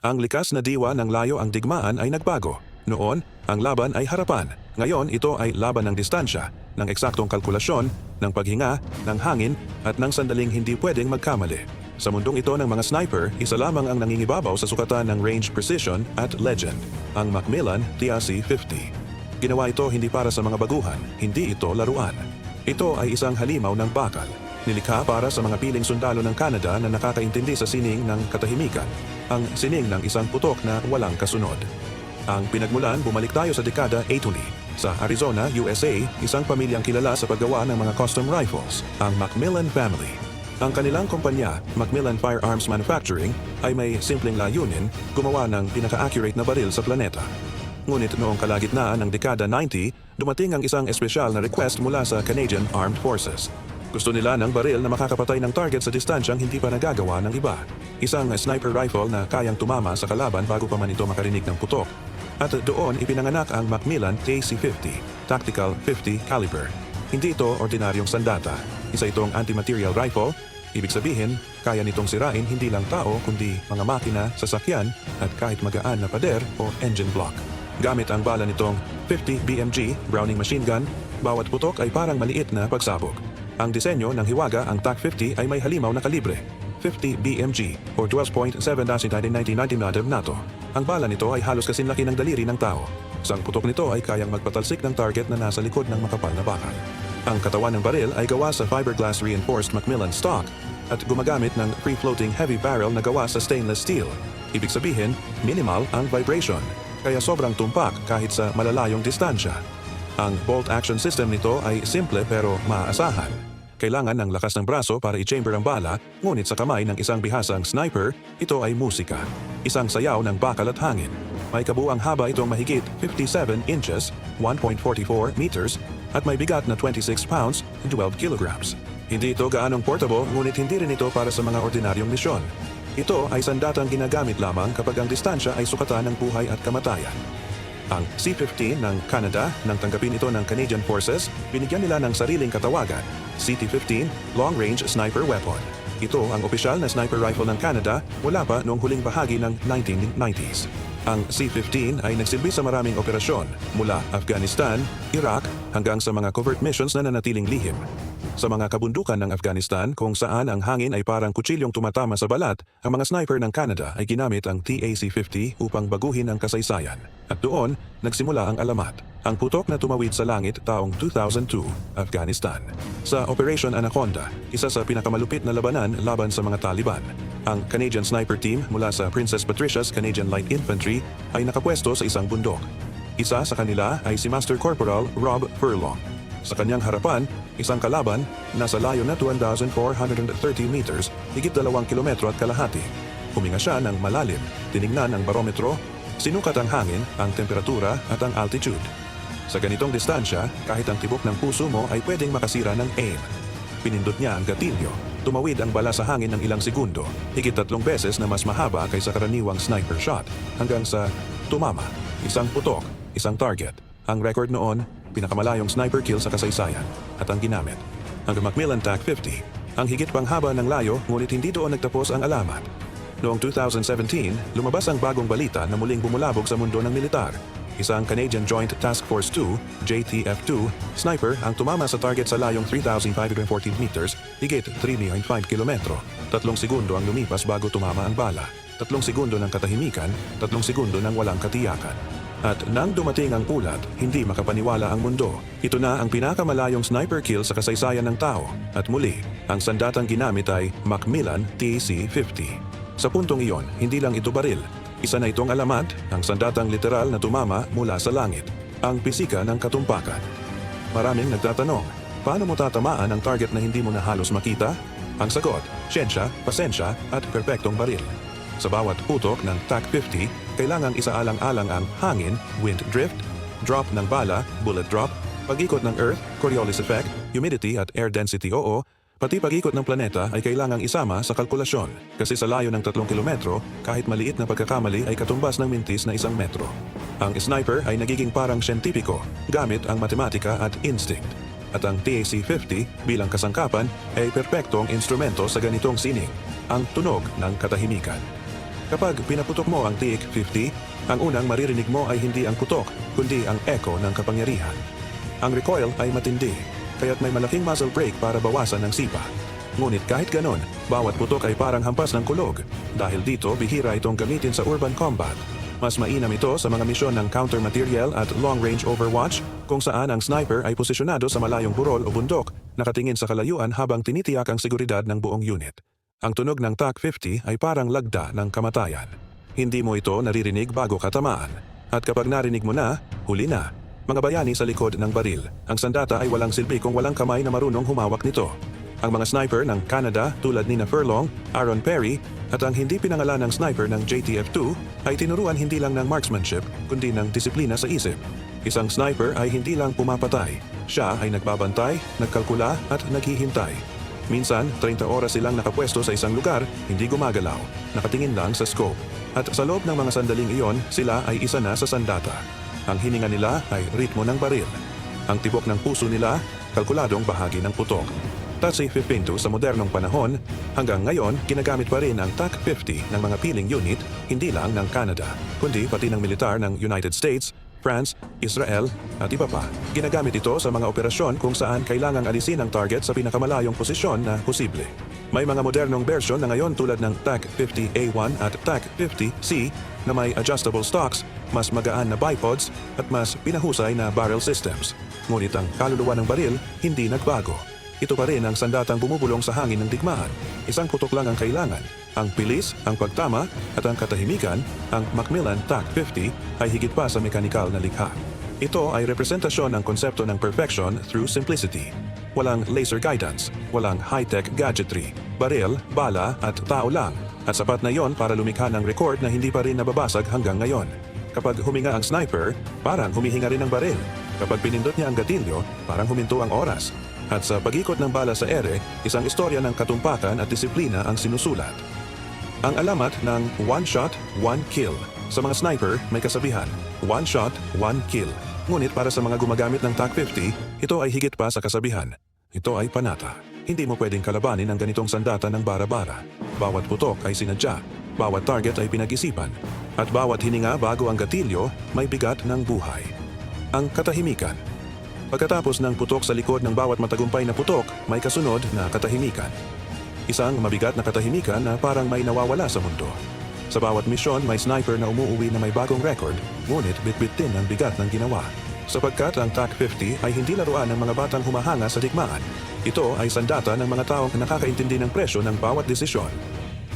Ang likas na diwa ng layo ang digmaan ay nagbago. Noon, ang laban ay harapan. Ngayon, ito ay laban ng distansya, ng eksaktong kalkulasyon, ng paghinga, ng hangin, at ng sandaling hindi pwedeng magkamali. Sa mundong ito ng mga sniper, isa lamang ang nangingibabaw sa sukatan ng range precision at legend, ang Macmillan TRC-50. Ginawa ito hindi para sa mga baguhan, hindi ito laruan. Ito ay isang halimaw ng bakal. Nilikha para sa mga piling sundalo ng Canada na nakakaintindi sa sining ng katahimikan, ang sining ng isang putok na walang kasunod. Ang pinagmulan, bumalik tayo sa dekada 80. Sa Arizona, USA, isang pamilyang kilala sa paggawa ng mga custom rifles, ang Macmillan Family. Ang kanilang kumpanya, Macmillan Firearms Manufacturing, ay may simpleng layunin gumawa ng pinaka-accurate na baril sa planeta. Ngunit noong kalagitnaan ng dekada 90, dumating ang isang espesyal na request mula sa Canadian Armed Forces. Gusto nila ng baril na makakapatay ng target sa distansyang hindi pa nagagawa ng iba. Isang sniper rifle na kayang tumama sa kalaban bago pa man ito makarinig ng putok. At doon ipinanganak ang Macmillan TAC-50, Tactical 50 Caliber. Hindi ito ordinaryong sandata. Isa itong anti-material rifle. Ibig sabihin, kaya nitong sirain hindi lang tao kundi mga makina, sasakyan at kahit magaan na pader o engine block. Gamit ang bala nitong 50 BMG Browning machine gun, bawat putok ay parang maliit na pagsabog. Ang disenyo ng Hiwaga ang TAC-50 ay may halimaw na kalibre, 50 BMG or 12.7-1999 NATO. Ang bala nito ay halos kasinlaki ng daliri ng tao. Isang putok nito ay kayang magpatalsik ng target na nasa likod ng makapal na bakal. Ang katawan ng baril ay gawa sa fiberglass reinforced Macmillan stock at gumagamit ng free-floating heavy barrel na gawa sa stainless steel. Ibig sabihin, minimal ang vibration, kaya sobrang tumpak kahit sa malalayong distansya. Ang bolt action system nito ay simple pero maaasahan. Kailangan ng lakas ng braso para i-chamber ang bala, ngunit sa kamay ng isang bihasang sniper, ito ay musika. Isang sayaw ng bakal at hangin. May kabuang haba itong mahigit 57 inches, 1.44 meters, at may bigat na 26 pounds, 12 kilograms. Hindi ito gaanong portable, ngunit hindi rin ito para sa mga ordinaryong misyon. Ito ay sandatang ginagamit lamang kapag ang distansya ay sukatan ng buhay at kamatayan. Ang C-15 ng Canada nang tanggapin ito ng Canadian Forces, binigyan nila ng sariling katawagan, CT-15 Long Range Sniper Weapon. Ito ang opisyal na sniper rifle ng Canada mula pa noong huling bahagi ng 1990s. Ang C-15 ay nagsilbi sa maraming operasyon mula Afghanistan, Iraq hanggang sa mga covert missions na nanatiling lihim. Sa mga kabundukan ng Afghanistan kung saan ang hangin ay parang kutsilyong tumatama sa balat, ang mga sniper ng Canada ay ginamit ang TAC-50 upang baguhin ang kasaysayan. At doon, nagsimula ang alamat. Ang putok na tumawid sa langit taong 2002, Afghanistan. Sa Operation Anaconda, isa sa pinakamalupit na labanan laban sa mga Taliban. Ang Canadian sniper team mula sa Princess Patricia's Canadian Light Infantry ay nakapwesto sa isang bundok. Isa sa kanila ay si Master Corporal Rob Furlong. Sa kanyang harapan, isang kalaban nasa layo na 2,430 meters, higit dalawang kilometro at kalahati. Huminga siya ng malalim, tiningnan ang barometro, sinukat ang hangin, ang temperatura at ang altitude. Sa ganitong distansya, kahit ang tibok ng puso mo ay pwedeng makasira ng aim. Pinindot niya ang gatilyo, tumawid ang bala sa hangin ng ilang segundo, higit tatlong beses na mas mahaba kaysa karaniwang sniper shot, hanggang sa tumama, isang putok, isang target. Ang record noon, pinakamalayong sniper kill sa kasaysayan, at ang ginamit. Ang Macmillan TAC-50, ang higit pang haba ng layo ngunit hindi doon nagtapos ang alamat. Noong 2017, lumabas ang bagong balita na muling bumulabog sa mundo ng militar. Isang Canadian Joint Task Force 2, JTF-2, sniper ang tumama sa target sa layong 3,514 meters, higit 3.5 kilometro. Tatlong segundo ang lumipas bago tumama ang bala. Tatlong segundo ng katahimikan, tatlong segundo ng walang katiyakan. At nang dumating ang ulat, hindi makapaniwala ang mundo. Ito na ang pinakamalayong sniper kill sa kasaysayan ng tao. At muli, ang sandatang ginamit ay Macmillan TC-50. Sa puntong iyon, hindi lang ito baril. Isa na itong alamat, ang sandatang literal na tumama mula sa langit. Ang pisika ng katumpakan. Maraming nagtatanong, paano mo tatamaan ang target na hindi mo na halos makita? Ang sagot, siyensya, pasensya at perpektong baril. Sa bawat putok ng TAC-50, kailangang isaalang-alang ang hangin, wind drift, drop ng bala, bullet drop, pag-ikot ng earth, Coriolis effect, humidity at air density oo, pati pag-ikot ng planeta ay kailangang isama sa kalkulasyon kasi sa layo ng 3 kilometro, kahit maliit na pagkakamali ay katumbas ng mintis na isang metro. Ang sniper ay nagiging parang siyentipiko gamit ang matematika at instinct. At ang TAC-50 bilang kasangkapan ay perpektong instrumento sa ganitong sining, ang tunog ng katahimikan. Kapag pinaputok mo ang TIC-50, ang unang maririnig mo ay hindi ang putok, kundi ang echo ng kapangyarihan. Ang recoil ay matindi, kaya't may malaking muzzle brake para bawasan ang sipa. Ngunit kahit ganon, bawat putok ay parang hampas ng kulog. Dahil dito, bihira itong gamitin sa urban combat. Mas mainam ito sa mga misyon ng counter-material at long-range overwatch kung saan ang sniper ay posisyonado sa malayong burol o bundok, nakatingin sa kalayuan habang tinitiyak ang seguridad ng buong unit. Ang tunog ng TAC-50 ay parang lagda ng kamatayan. Hindi mo ito naririnig bago katamaan. At kapag narinig mo na, huli na. Mga bayani sa likod ng baril. Ang sandata ay walang silbi kung walang kamay na marunong humawak nito. Ang mga sniper ng Canada tulad ni na Furlong, Aaron Perry at ang hindi pinangalan ng sniper ng JTF-2 ay tinuruan hindi lang ng marksmanship kundi ng disiplina sa isip. Isang sniper ay hindi lang pumapatay. Siya ay nagbabantay, nagkalkula at naghihintay. Minsan, 30 oras silang nakapwesto sa isang lugar, hindi gumagalaw, nakatingin lang sa scope. At sa loob ng mga sandaling iyon, sila ay isa na sa sandata. Ang hininga nila ay ritmo ng baril. Ang tibok ng puso nila, kalkuladong bahagi ng putok. Tatsi 15 sa modernong panahon, hanggang ngayon ginagamit pa rin ang TAC-50 ng mga piling unit, hindi lang ng Canada, kundi pati ng militar ng United States, France, Israel at iba pa. Ginagamit ito sa mga operasyon kung saan kailangang alisin ang target sa pinakamalayong posisyon na posible. May mga modernong bersyon na ngayon tulad ng TAC-50A1 at TAC-50C na may adjustable stocks, mas magaan na bipods at mas pinahusay na barrel systems. Ngunit ang kaluluwa ng baril hindi nagbago. Ito pa rin ang sandatang bumubulong sa hangin ng digmaan. Isang putok lang ang kailangan. Ang bilis, ang pagtama, at ang katahimikan, ang Macmillan TAC-50 ay higit pa sa mekanikal na likha. Ito ay representasyon ng konsepto ng perfection through simplicity. Walang laser guidance, walang high-tech gadgetry, baril, bala at tao lang. At sapat na yon para lumikha ng record na hindi pa rin nababasag hanggang ngayon. Kapag huminga ang sniper, parang humihinga rin ang baril. Kapag pinindot niya ang gatilyo, parang huminto ang oras. At sa pagikot ng bala sa ere, isang istorya ng katumpakan at disiplina ang sinusulat. Ang alamat ng one shot, one kill. Sa mga sniper, may kasabihan, one shot, one kill. Ngunit para sa mga gumagamit ng TAC-50, ito ay higit pa sa kasabihan. Ito ay panata. Hindi mo pwedeng kalabanin ang ganitong sandata ng bara-bara. Bawat putok ay sinadya, bawat target ay pinag-isipan, at bawat hininga bago ang gatilyo may bigat ng buhay. Ang katahimikan. Pagkatapos ng putok sa likod ng bawat matagumpay na putok, may kasunod na katahimikan. Isang mabigat na katahimikan na parang may nawawala sa mundo. Sa bawat misyon, may sniper na umuuwi na may bagong record, ngunit bitbit din ang bigat ng ginawa. Sapagkat ang TAC-50 ay hindi laruan ng mga batang humahanga sa digmaan. Ito ay sandata ng mga taong nakakaintindi ng presyo ng bawat desisyon.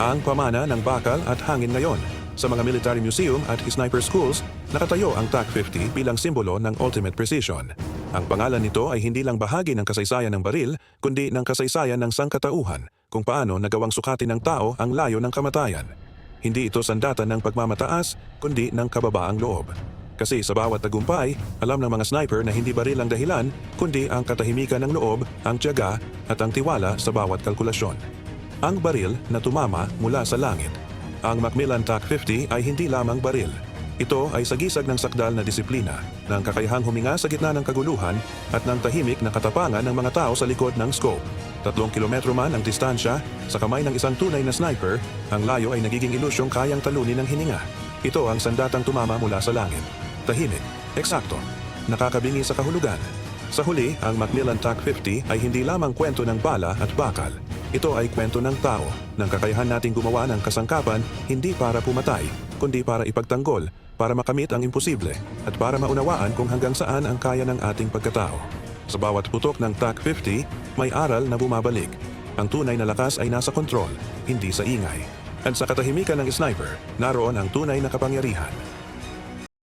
Ang pamana ng bakal at hangin ngayon. Sa mga military museum at sniper schools, nakatayo ang TAC-50 bilang simbolo ng ultimate precision. Ang pangalan nito ay hindi lang bahagi ng kasaysayan ng baril, kundi ng kasaysayan ng sangkatauhan kung paano nagawang sukatin ng tao ang layo ng kamatayan. Hindi ito sandata ng pagmamataas, kundi ng kababaang loob. Kasi sa bawat tagumpay, alam ng mga sniper na hindi baril ang dahilan, kundi ang katahimikan ng loob, ang tiyaga at ang tiwala sa bawat kalkulasyon. Ang baril na tumama mula sa langit. Ang Macmillan TAC-50 ay hindi lamang baril. Ito ay sagisag ng sakdal na disiplina, ng kakayahang huminga sa gitna ng kaguluhan at ng tahimik na katapangan ng mga tao sa likod ng scope. Tatlong kilometro man ang distansya, sa kamay ng isang tunay na sniper, ang layo ay nagiging ilusyong kayang talunin ng hininga. Ito ang sandatang tumama mula sa langit. Tahimik, eksakto, nakakabingi sa kahulugan. Sa huli, ang Macmillan TAC-50 ay hindi lamang kwento ng bala at bakal. Ito ay kwento ng tao, ng kakayahan nating gumawa ng kasangkapan hindi para pumatay, kundi para ipagtanggol, para makamit ang imposible, at para maunawaan kung hanggang saan ang kaya ng ating pagkatao. Sa bawat putok ng TAC-50, may aral na bumabalik. Ang tunay na lakas ay nasa kontrol, hindi sa ingay. At sa katahimikan ng sniper, naroon ang tunay na kapangyarihan.